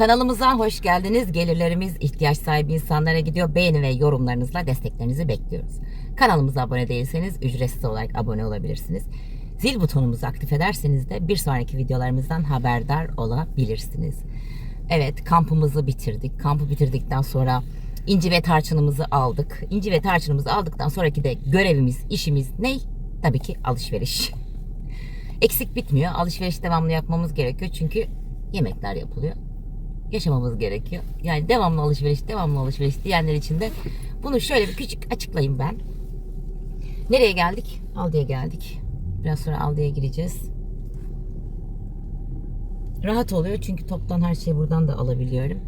Kanalımıza hoş geldiniz. Gelirlerimiz ihtiyaç sahibi insanlara gidiyor. Beğeni ve yorumlarınızla desteklerinizi bekliyoruz. Kanalımıza abone değilseniz ücretsiz olarak abone olabilirsiniz. Zil butonumuzu aktif ederseniz de bir sonraki videolarımızdan haberdar olabilirsiniz. Evet kampımızı bitirdik. Kampı bitirdikten sonra inci ve tarçınımızı aldık. İnci ve tarçınımızı aldıktan sonraki de görevimiz, işimiz ne? Tabii ki alışveriş. Eksik bitmiyor. Alışveriş devamlı yapmamız gerekiyor. Çünkü yemekler yapılıyor. Yaşamamız gerekiyor. Yani devamlı alışveriş, devamlı alışveriş diyenler için de bunu şöyle bir küçük açıklayayım ben. Nereye geldik? Aldi'ye geldik. Biraz sonra Aldi'ye gireceğiz. Rahat oluyor çünkü toptan her şeyi buradan da alabiliyorum.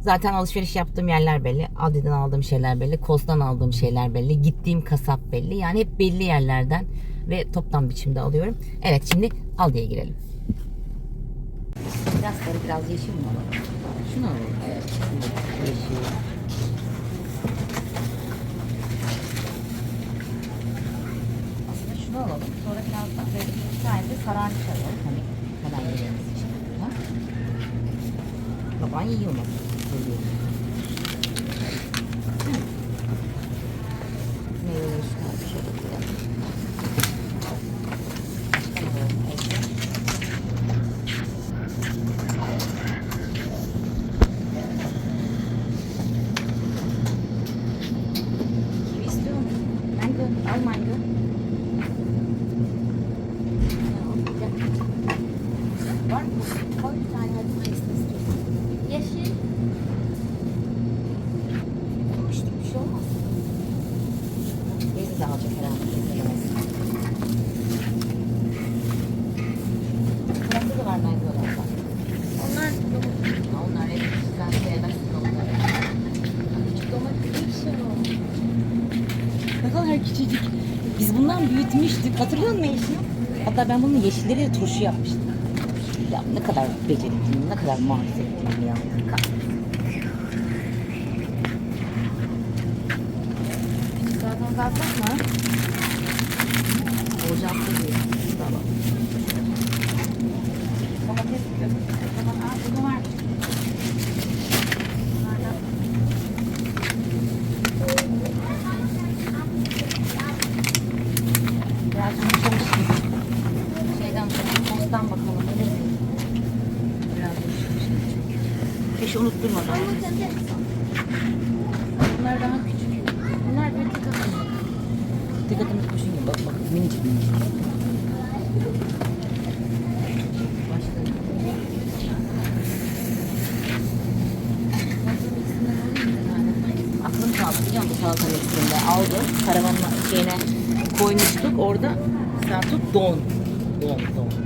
Zaten alışveriş yaptığım yerler belli. Aldi'den aldığım şeyler belli. Koz'dan aldığım şeyler belli. Gittiğim kasap belli. Yani hep belli yerlerden ve toptan biçimde alıyorum. Evet şimdi Aldi'ye girelim. Biraz sarı biraz yeşil mi alalım? Şunu alalım. Evet. Yeşil. Aslında şunu alalım. Sonra biraz da böyle bir tane de sararmış alalım. Hani hemen yediğimiz için. Baban yiyor mu? Yiyor. Hı. Meyveleri şu tarafa şöyle koyalım. Tamam, evet. Kivi istiyor musun? Mango. Al mango. Var mı? Koy bir tane hadi hangisini istiyorsun? Yeşil. İşte bir şey olmaz. Teyze de alacak herhalde. Teyze de alsın. Burası da var mangolar var. Onlar Ha, Onlar evet. Sen sevmezsin onları. Küçük domates. şey o. Ne kadar küçücük. Biz bundan büyütmüştük. Hatırlıyor musun Eşim? Hatta ben bunun yeşilleriyle turşu yapmıştım. Ya ne kadar becerikliyim, ne kadar marifetliyim ya. Zaten kalksak mı? Olacaktı diye. Tamam. Domates istiyorum. Tamam, aa, bunu var. Bunlardan. Biraz yumuşamış gibi. Şeyden, tosttan bakalım. Biraz. Keşke unutturmadan. Bunlar daha küçük. Bunlar böyle tek atımlık. Tek atımlık kuşun gibi. Bak bak minicik minicik. Aklım kaldı biliyor musun salata mixinde aldım. Karavanın şeyine koymuştuk. Orada sen tut don. Don don.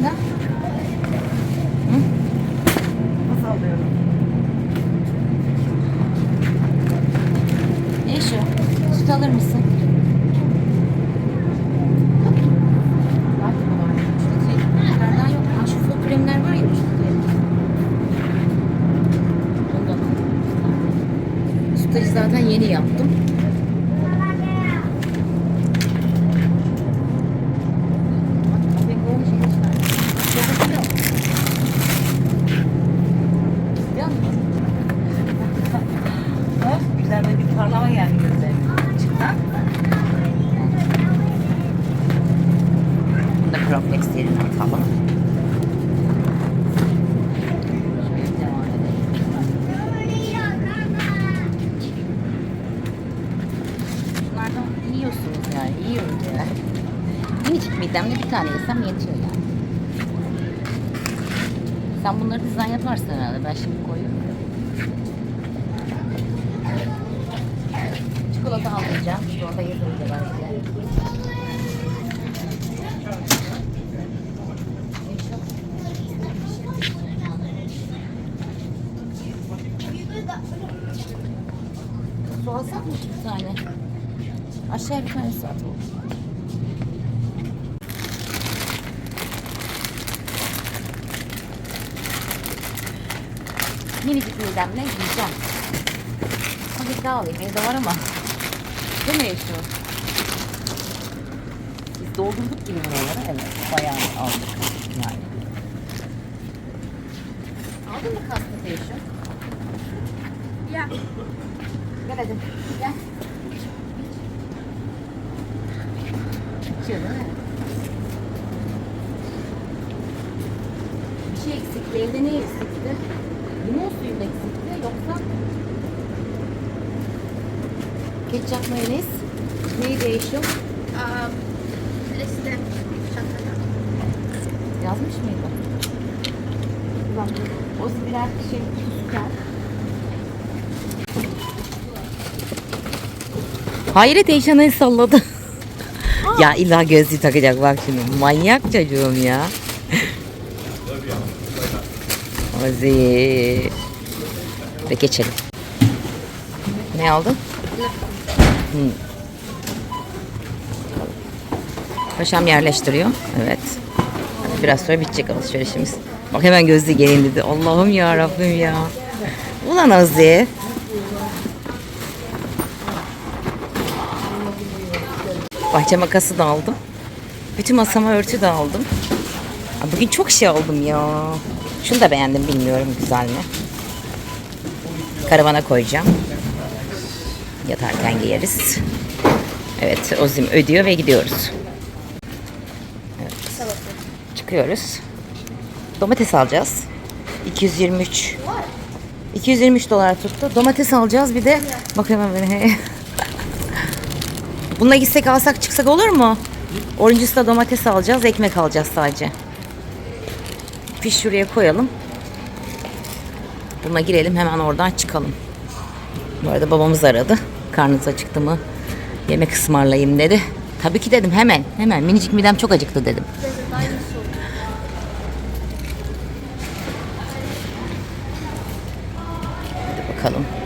Ajenda? Hı? Nasıl alıyorum? Şu? Süt alır mısın? Var mı var? Şurada şey, yukarıdan yok. Ha, şu fol kremler var ya şurada. Ondan al. Sütlacı zaten yeni yaptım. Güzel böyle bir parlama geldi gözlerine. Çıktan. Bunu da Edelim. Bunlardan yiyorsunuz yani. Yiyoruz yani. Minicik midemle bir tane yesem yetiyor yani. Sen bunları dizayn yaparsın herhalde. Ben şimdi koyuyorum. Çikolata almayacağım. Çikolata yedim Aşağıya bir tanesi at. Minicik midemle yiyeceğim. Hafif daha alayım. Evde var ama. Değil mi şu? Biz doldurduk gibi buraları. Evet. Bayağı aldık. Yani. Aldın mı kastı şu? Ya. Gel hadi. Gel. İçiyor değil mi? Bir şey eksikti. Evde ne eksikti? Limon suyu mu eksikti yoksa ketçap mayonez neyi değişiyor? Aa, liste. Çantada. Yazmış mıydı? Bak o birer şey süper. Hayret Eyşan'ı salladı. Ya illa gözlüğü takacak bak şimdi. Manyak çocuğum ya. Ozi. Ve geçelim. Ne aldın? Hı. Paşam yerleştiriyor. Evet. Biraz sonra bitecek alışverişimiz. Bak hemen gözlüğü gelin dedi. Allah'ım ya Rabbim ya. Ulan Ozi. Bahçe makası da aldım. Bütün masama örtü de aldım. Bugün çok şey aldım ya. Şunu da beğendim bilmiyorum güzel mi. Karavana koyacağım. Yatarken giyeriz. Evet Ozim ödüyor ve gidiyoruz. Çıkıyoruz. Domates alacağız. 223 223 dolar tuttu. Domates alacağız bir de bakıyorum ben. Bununla gitsek alsak çıksak olur mu? Orange'da domates alacağız, ekmek alacağız sadece. Piş şuraya koyalım. Buna girelim hemen oradan çıkalım. Bu arada babamız aradı. Karnınız acıktı mı? Yemek ısmarlayayım dedi. Tabii ki dedim hemen. Hemen minicik midem çok acıktı dedim. Hadi bakalım.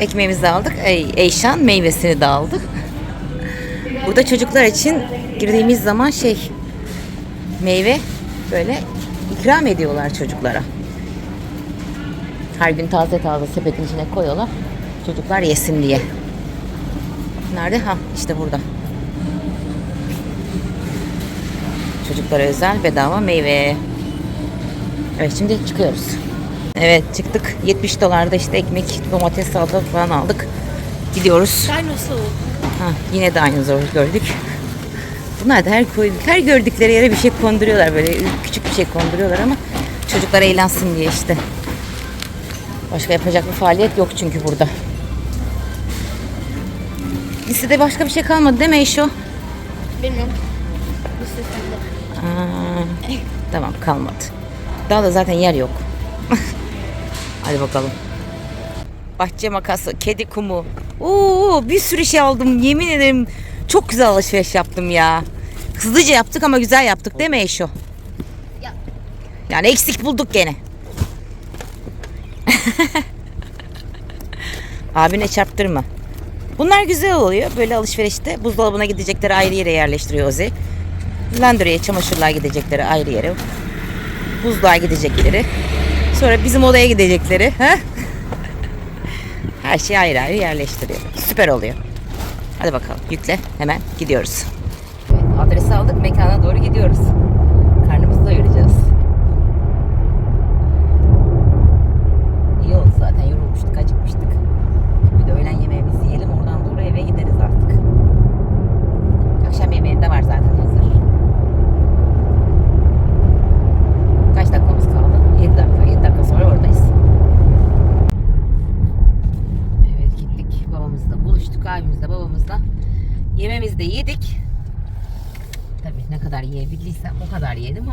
Ekmeğimizi de aldık. Ey, Eyşan meyvesini de aldık. Burada çocuklar için girdiğimiz zaman şey meyve böyle ikram ediyorlar çocuklara. Her gün taze taze sepetin içine koyuyorlar. Çocuklar yesin diye. Nerede? Ha işte burada. Çocuklara özel bedava meyve. Evet şimdi çıkıyoruz. Evet çıktık. 70 dolarda işte ekmek, domates, salata falan aldık. Gidiyoruz. Dinosaur. Ha, yine dinozor gördük. Bunlar da her her gördükleri yere bir şey konduruyorlar böyle küçük bir şey konduruyorlar ama çocuklar eğlensin diye işte. Başka yapacak bir faaliyet yok çünkü burada. Listede başka bir şey kalmadı değil mi Eşo? Bilmiyorum. Liste sende. Aa, tamam kalmadı. Daha da zaten yer yok. Hadi bakalım. Bahçe makası, kedi kumu. Oo, bir sürü şey aldım. Yemin ederim çok güzel alışveriş yaptım ya. Hızlıca yaptık ama güzel yaptık değil mi Eşo? Ya. Yani eksik bulduk gene. Abine çarptırma. Bunlar güzel oluyor böyle alışverişte. Buzdolabına gidecekleri ayrı yere yerleştiriyor Ozi. Laundry'e çamaşırlığa gidecekleri ayrı yere. Buzluğa gidecekleri. Sonra bizim odaya gidecekleri. Ha? Her şeyi ayrı ayrı yerleştiriyor. Süper oluyor. Hadi bakalım yükle hemen gidiyoruz. Evet, adresi aldık mekana doğru gidiyoruz. Karnımızı doyuracağız. İyi oldu zaten yorulmuştuk acıkmıştık. Bir de öğlen yemeğimizi yiyelim oradan doğru eve gideriz artık. Akşam yemeği de var zaten hazır. Kaç dakikamız kaldı? 7 dakika. 7 dakika sonra oradayız. Evet gittik. Babamızla buluştuk. Abimizle babamızla. Yemeğimizi de yedik. Tabii ne kadar yiyebildiysem o kadar yedim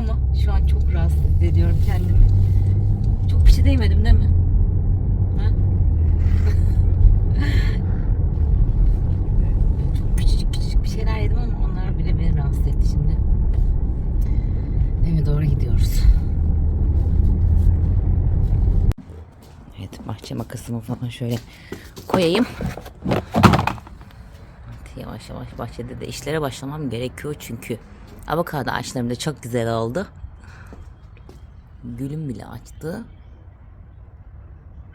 an çok rahatsız ediyorum kendimi. Çok bir şey değmedim değil mi? Çok küçücük küçücük bir şeyler yedim ama onlar bile beni rahatsız etti şimdi. Eve doğru gidiyoruz. Evet bahçe makasımı falan şöyle koyayım. Yavaş yavaş bahçede de işlere başlamam gerekiyor çünkü avokado ağaçlarım da çok güzel oldu. Gülüm bile açtı.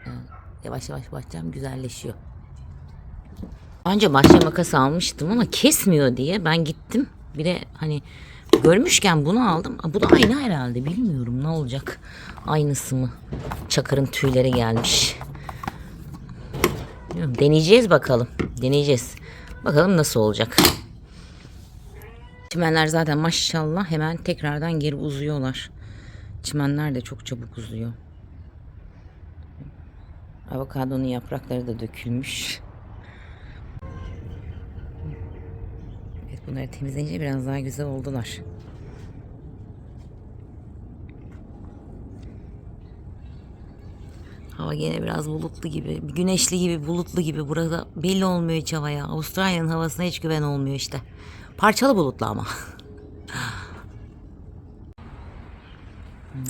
Evet, Yavaş yavaş bahçem güzelleşiyor. Anca bahçe makası almıştım ama kesmiyor diye ben gittim. Bir de hani görmüşken bunu aldım. Bu da aynı herhalde bilmiyorum ne olacak. Aynısı mı? Çakır'ın tüyleri gelmiş. Deneyeceğiz bakalım. Deneyeceğiz. Bakalım nasıl olacak. Çimenler zaten maşallah hemen tekrardan geri uzuyorlar. Çimenler de çok çabuk uzuyor. Avokadonun yaprakları da dökülmüş. Evet bunları temizleyince biraz daha güzel oldular. Hava gene biraz bulutlu gibi, güneşli gibi, bulutlu gibi. Burada belli olmuyor hiç havaya. Avustralya'nın havasına hiç güven olmuyor işte. Parçalı bulutlu ama.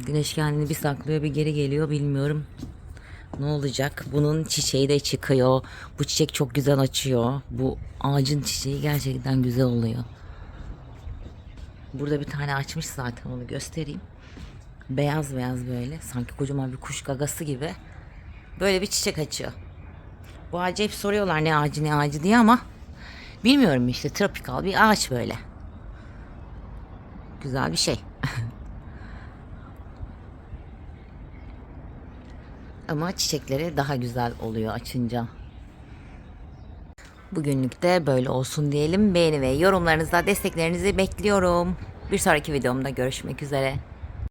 Güneş kendini bir saklıyor, bir geri geliyor bilmiyorum. Ne olacak? Bunun çiçeği de çıkıyor. Bu çiçek çok güzel açıyor. Bu ağacın çiçeği gerçekten güzel oluyor. Burada bir tane açmış zaten onu göstereyim. Beyaz beyaz böyle. Sanki kocaman bir kuş gagası gibi. Böyle bir çiçek açıyor. Bu ağacı hep soruyorlar ne ağacı ne ağacı diye ama bilmiyorum işte tropikal bir ağaç böyle. Güzel bir şey. Ama çiçekleri daha güzel oluyor açınca. Bugünlük de böyle olsun diyelim. Beğeni ve yorumlarınızla desteklerinizi bekliyorum. Bir sonraki videomda görüşmek üzere.